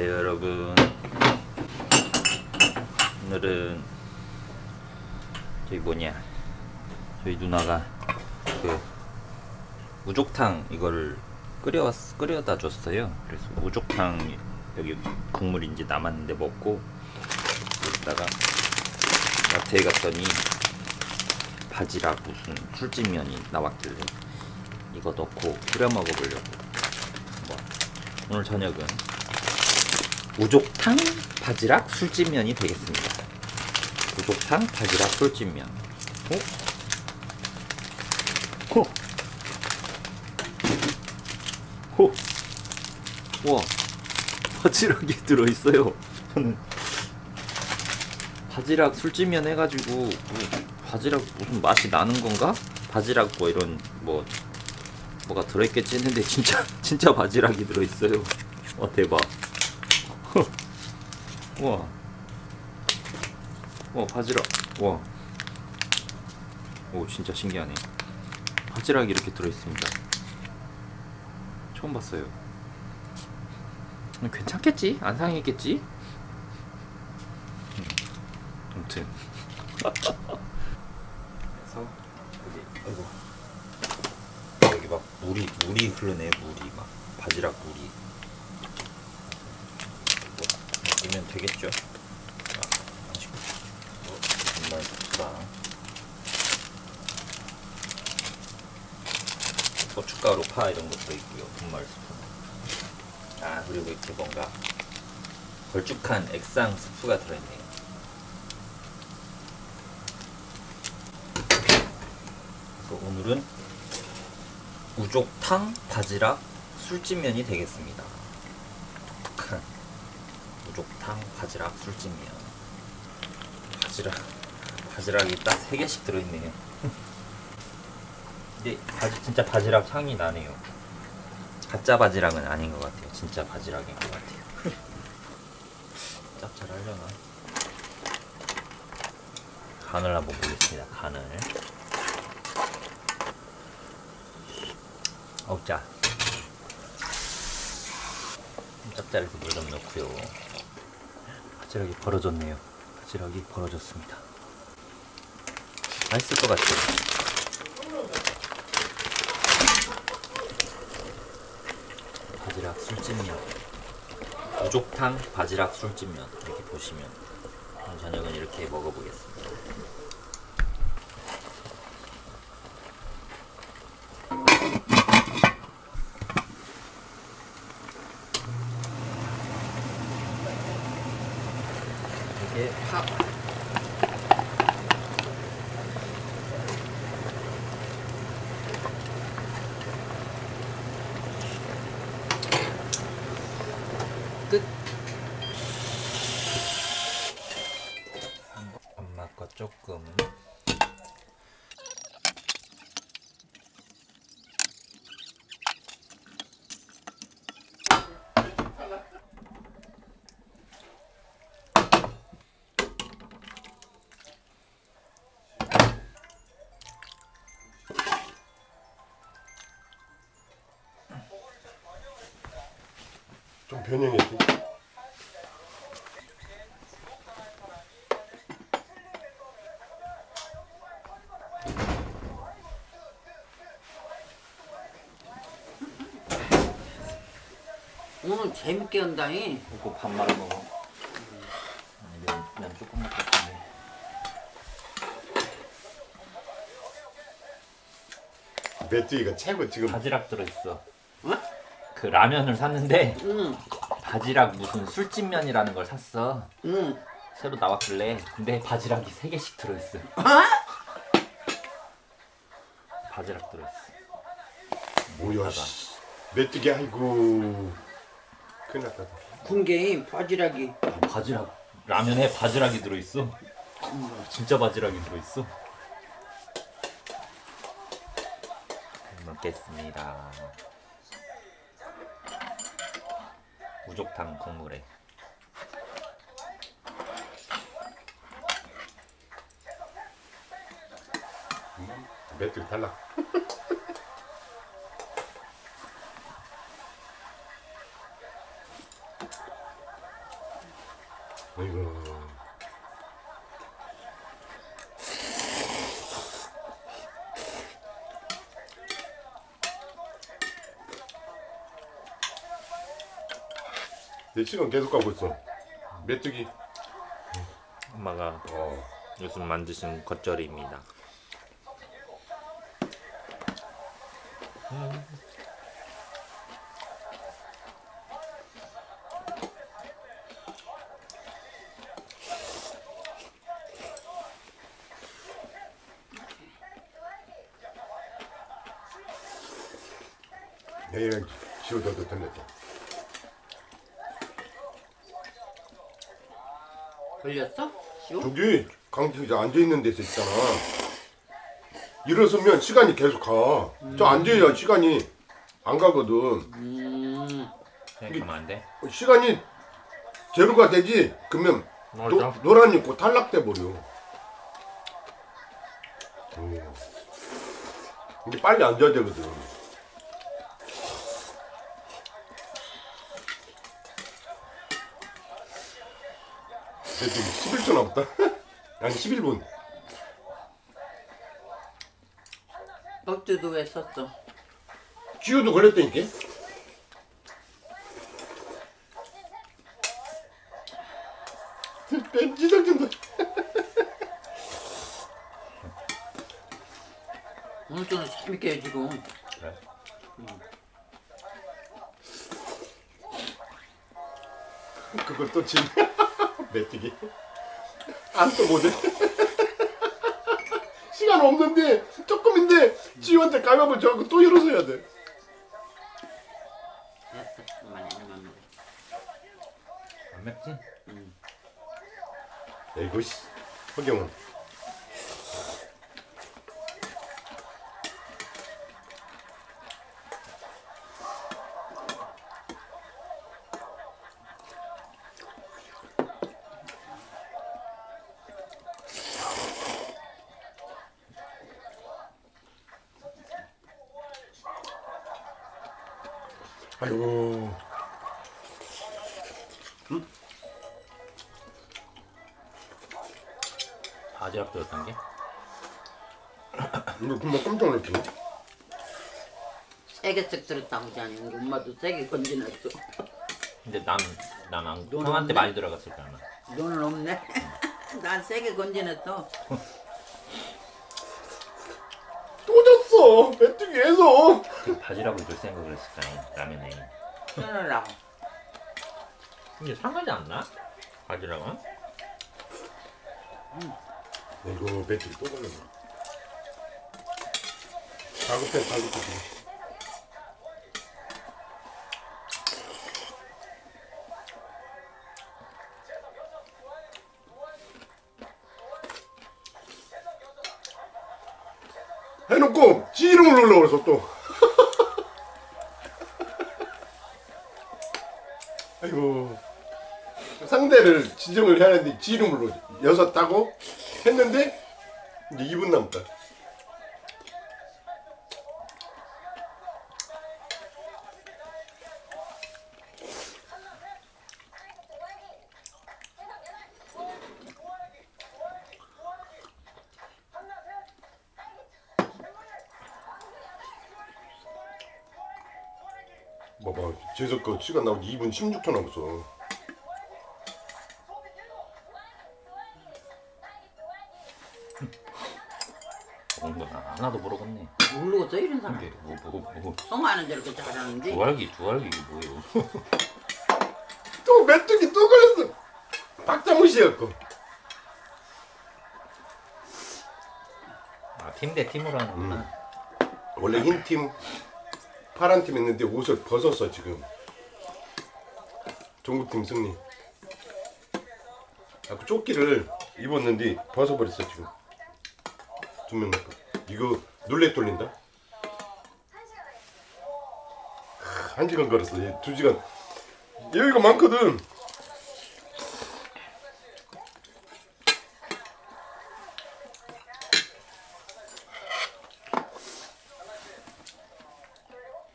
안녕하세요 여러분. 오늘은 저기 뭐냐? 저희 누나가 그 우족탕 이거를 끓여 끓여다 줬어요. 그래서 우족탕 여기 국물 이제 남았는데 먹고 여기다가 마트에 갔더니 바지락 무슨 술집면이 나왔길래 이거 넣고 끓여 먹어보려고. 뭐 오늘 저녁은 우족탕 바지락 술집면이 되겠습니다. 우족탕 바지락 술집면. 어? 호. 호. 와. 바지락이 들어있어요. 저는 바지락 술집면 해가지고 뭐 바지락 무슨 맛이 나는 건가? 바지락 뭐 이런 뭐 뭐가 들어있겠지 했는데 진짜 진짜 바지락이 들어있어요. 와 대박. 와. 와 바지락. 와. 오 진짜 신기하네. 바지락이 이렇게 들어있습니다. 처음 봤어요. 음, 괜찮겠지? 안 상했겠지? 음, 아무튼. 그래서 여기 아이고 여기 막 물이 물이 흐르네 물이 막 바지락 물이 뭐, 넣으면 되겠죠? 고춧가루 파 이런 것도 있고요 분말 스프 아 그리고 이렇게 뭔가 걸쭉한 액상 스프가 들어있네요 오늘은 우족탕 바지락 술집면이 되겠습니다. 독특한 우족탕 바지락 술집면. 바지락 바지락이 딱세 개씩 들어있네요. 근데 바지, 진짜 바지락 향이 나네요. 가짜 바지락은 아닌 것 같아요. 진짜 바지락인 것 같아요. 짭짤하려나? 간을 한번 보겠습니다. 간을. 어우 짜 짭짤해서 물좀 넣고요 바지락이 벌어졌네요. 바지락이 벌어졌습니다. 맛있을 것 같아요. 바지락 술찜면. 우족탕 바지락 술찜면. 이렇게 보시면. 저녁은 이렇게 먹어보겠습니다 이게 파 끝. 엄마 거 조금. 좀 변형했지. 오늘 재밌게 한다니. 이거 밥 말아 먹어. 면, 면 조금 먹고 싶네. 메뚜기가 최고 지금 바지락 들어있어. 어? 그 라면을 샀는데 응, 바지락 무슨 술집면이라는 걸 샀어. 응. 새로 나왔길래 근데 바지락이 세 개씩 들어있어. 어? 바지락 들어있어. 뭐야 씨. 메뚜기 아이고 큰일 났다. 군게임 바지락이. 아, 바지락 라면에 바지락이 들어있어. 진짜 바지락이 들어있어. 먹겠습니다. 우족탕 국물에 메뚜기 탈락. 내 시간 계속 가고 있어. 메뚜기. 엄마가 어. 요즘 만드신 겉절이입니다. 내일은 지워져도 된다. 걸렸어? 시오? 저기 강진이 앉아 있는 데서 있잖아. 일어서면 시간이 계속 가. 저 앉아야 시간이 안 가거든. 음. 생각하면 안 돼? 시간이 제로가 되지. 그러면 노, 맞아. 노란 입고 탈락돼 버려. 음. 이게 빨리 앉아야 되거든. 그래도 11초 남았다. 아니 11분. 억지도 왜 썼어? 지우도 걸렸다니까. 뺀지덕진다. 오늘 좀 재밌게 해주고. 그래. 그걸 또 진. 메뚜기. 안또 못해. 시간 없는데 조금인데 지우한테 가위바위보 저고 또 일어서야 돼. 안 맵지? 에이구 씨. 허경은. 아이고. 바지락 들었던 게? 이거 금방 깜짝 놀랐네. 세게 쓱 들었다고 하지 우리 엄마도 세게 건지냈어. 근데 난 난안 너는 형한테 없네? 많이 들어갔을 거야 아마. 너는 없네. 난 세게 건지냈어. 또 졌어. 메뚜기에서. 그 바지락을 넣을 생각을 했을까 라면에. 끊으라고. 근데 상하지 않나? 바지락은? 이거 메뚜기 또 걸렸네. 다급해 다급해. 해놓고 지 이름을 넣으려고 그래서 또. 아이고. 상대를 지정을 해야 하는데 지 이름으로 여섯 따고 했는데 이제 2분 남았다 재석 거 시간 나오지 2분 16초 남았어 그런 거 하나도 모르겠네. 모르겠어 이런 사람. 뭐뭐 뭐. 송하는 데 이렇게 잘하는데. 두알기 두알기 이게 뭐예요? 또 메뚜기 또 걸렸어 박자무시였고 아팀 대 팀으로 하는구나. 음. 원래 흰 팀, 파란 팀 했는데 옷을 벗었어 지금. 종국팀 승리. 아까 조끼를 입었는데 벗어버렸어 지금. 두명. 이거 눌레 돌린다. 하, 한 시간 걸었어. 얘두 시간. 여기가 많거든.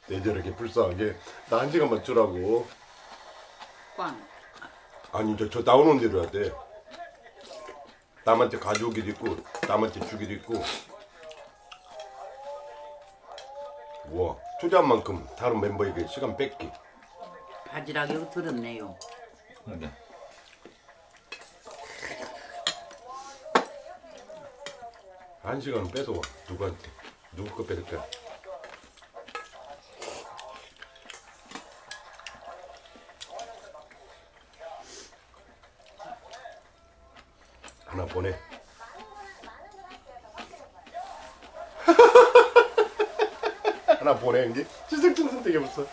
내 저렇게 불쌍하게 나 한 시간만 주라고. 꽝. 아니 이제 저 나오는 대로 해야 돼. 남한테 가져오기도 있고 남한테 주기도 있고. 우와 초조한 만큼 다른 멤버에게 시간 뺏기. 바지락이 들었네요. 이게 한 시간은 뺏어와 누구한테 누구 거 뺏을까? 보내. 하나 보내 이게 지석진 선택해 봤어.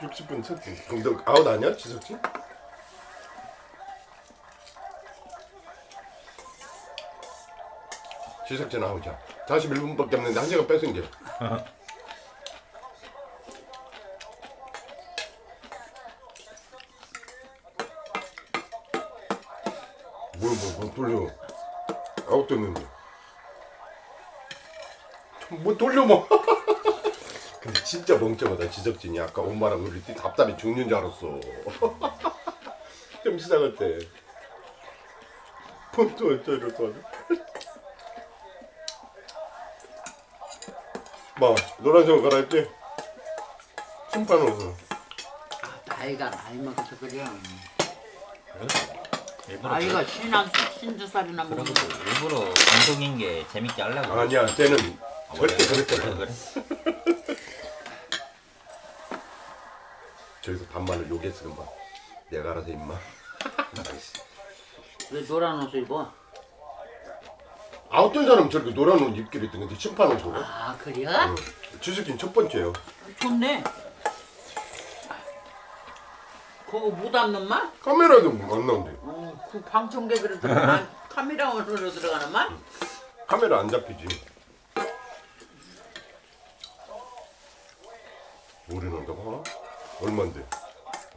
60분 쳤지. 그럼 너 아웃 아니야 지석진? 지석진 아웃이야. 41분밖에 없는데 한 시간 뺏은 게. 돌려. 아웃 됐는데. 뭐 돌려, 뭐. 근데 진짜 멍청하다, 지석진이. 아까 엄마랑 우리 뒤 답답해 죽는 줄 알았어. 좀 시작할 때. 폰또 어쩌고 막 노란색 갈아입지? 심판 옷을 아, 나이가 나이 먹어서 그래. 일부러 나이가 신한 신두 살이나 먹는 그러고 일부러 방송인 게 재밌게 하려고 아니야 쟤는 절대 그래? 그랬잖아 그래? 저기서 반말을 욕했으면 봐 내가 알아서 임마 아이씨. 왜 노란 옷을 입어? 아 어떤 사람 저렇게 노란 옷 입기로 했던 건데 심판 옷으로 아 그래? 지석진 첫 번째요 좋네. 그거 못 앉는 말? 카메라도 안 나온대 어, 그 방청객으로 들어가 카메라원으로 들어가는 말? 카메라 안 잡히지 우리 넣는다고 얼만데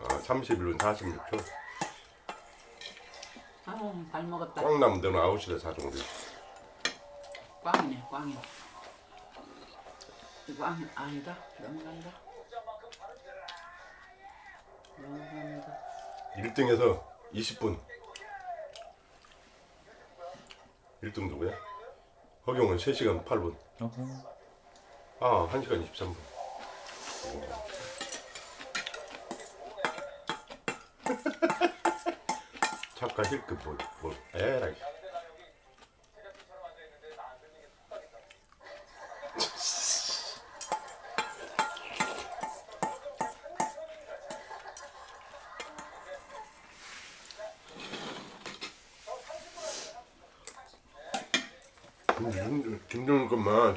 아 31분 46초 아유 잘 먹었다. 꽝 나면 너는 아웃이다 사정도 꽝이네 꽝이. 꽝 아니다 넘어간다. 넘어간다. 1등에서 20분 1등 누구야? 허경은 3시간 8분 어허. 아 1시간 23분 잠깐 힐급 뭘, 뭘 에라이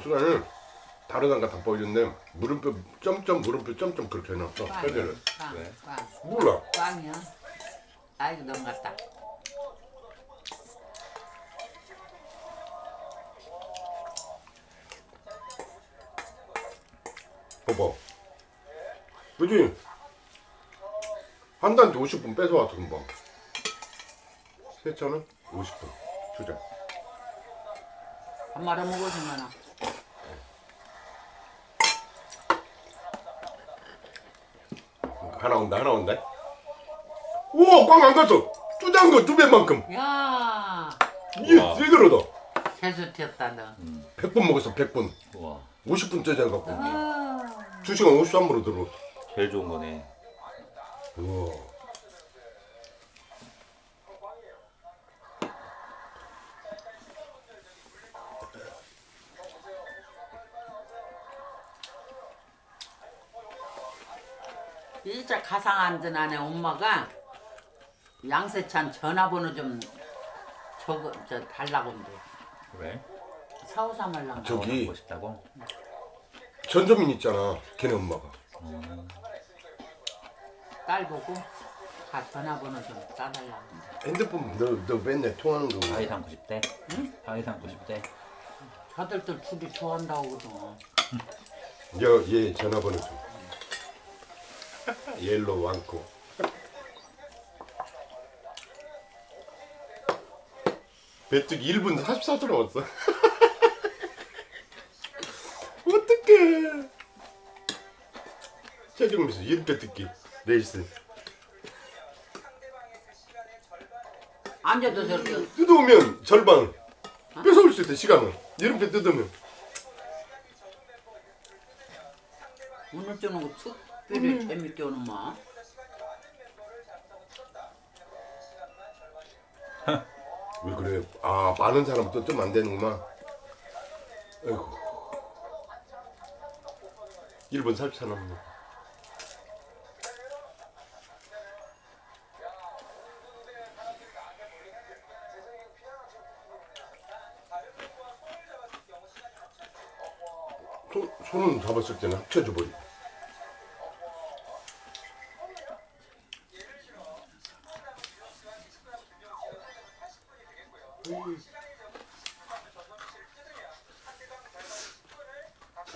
수단을 다른 상가 다 보여줬는데 물음표 점점 물음표 점점 그렇게 해놨어 꽝이야. 현재는 꽝, 왜? 꽝. 몰라 꽝이야. 아이고 넘어갔다. 봐봐 그지 한 단한테 50분 뺏어왔어 금방 세차는 50분 투자 밥 말아 먹어주면 하나 온다 하나 온다. 우와 꽝 안 갔어. 투자한 거두 배만큼. 야. 이게 우와. 제대로다? 재수 튀었다 너. 100분 먹었어 100분. 우와. 50분짜리 해갖고. 아, 2시간 53분으로 들어. 제일 좋은 거네. 우와 진짜 가상 앉은 안에 엄마가 양세찬 전화번호 좀 저거 저 달라고 한대. 왜? 사오삼할랑 저- 저기- 보고 싶다고? 전소민 있잖아 걔네 엄마가 딸 보고 다 전화번호 좀 따달라고 한대. 핸드폰 너, 너 맨날 통하는 거 사이상 90대? 응? 사이상 90대? 저들들 둘이 좋아한다고 그러더만. 여, 얘 전화번호 좀 옐로우 왕코 배뜨기 1분 44초 남았어 어떡해. 자 최종미수 이름표 듣기. 레이스 앉아도 저렇게. 뜯어오면 절반. 뺏어올 수 있대 시간을. 이름표 뜯으면. 오늘 저는 거 특별히 재밌게 오는 마. 왜 그래? 아 많은 사람도 좀안 되는구만. 아이고. 1분 44 남았네 손, 손은 잡았을 때는 합쳐져 버리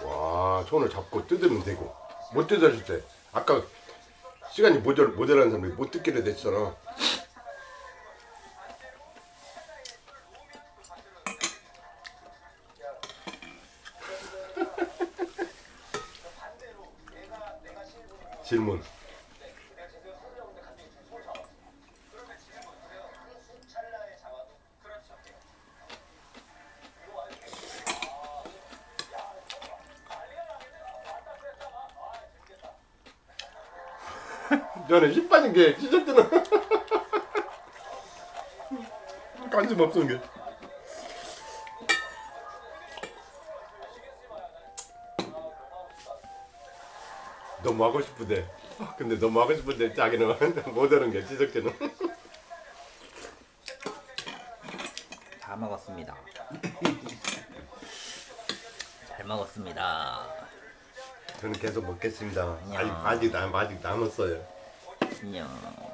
와 손을 잡고 뜯으면 되고 못 뜯었을 때. 아까 시간이 모자란 사람이 못 뜯기로 됐잖아 게 뜨나 관심 없는 게 너무 하고 싶은데 근데 너무 하고 싶은데 자기는 못 하는 게 지적되는 다 먹었습니다. 잘 먹었습니다. 저는 계속 먹겠습니다 야. 아직 아직 남 아직 남았어요 안녕.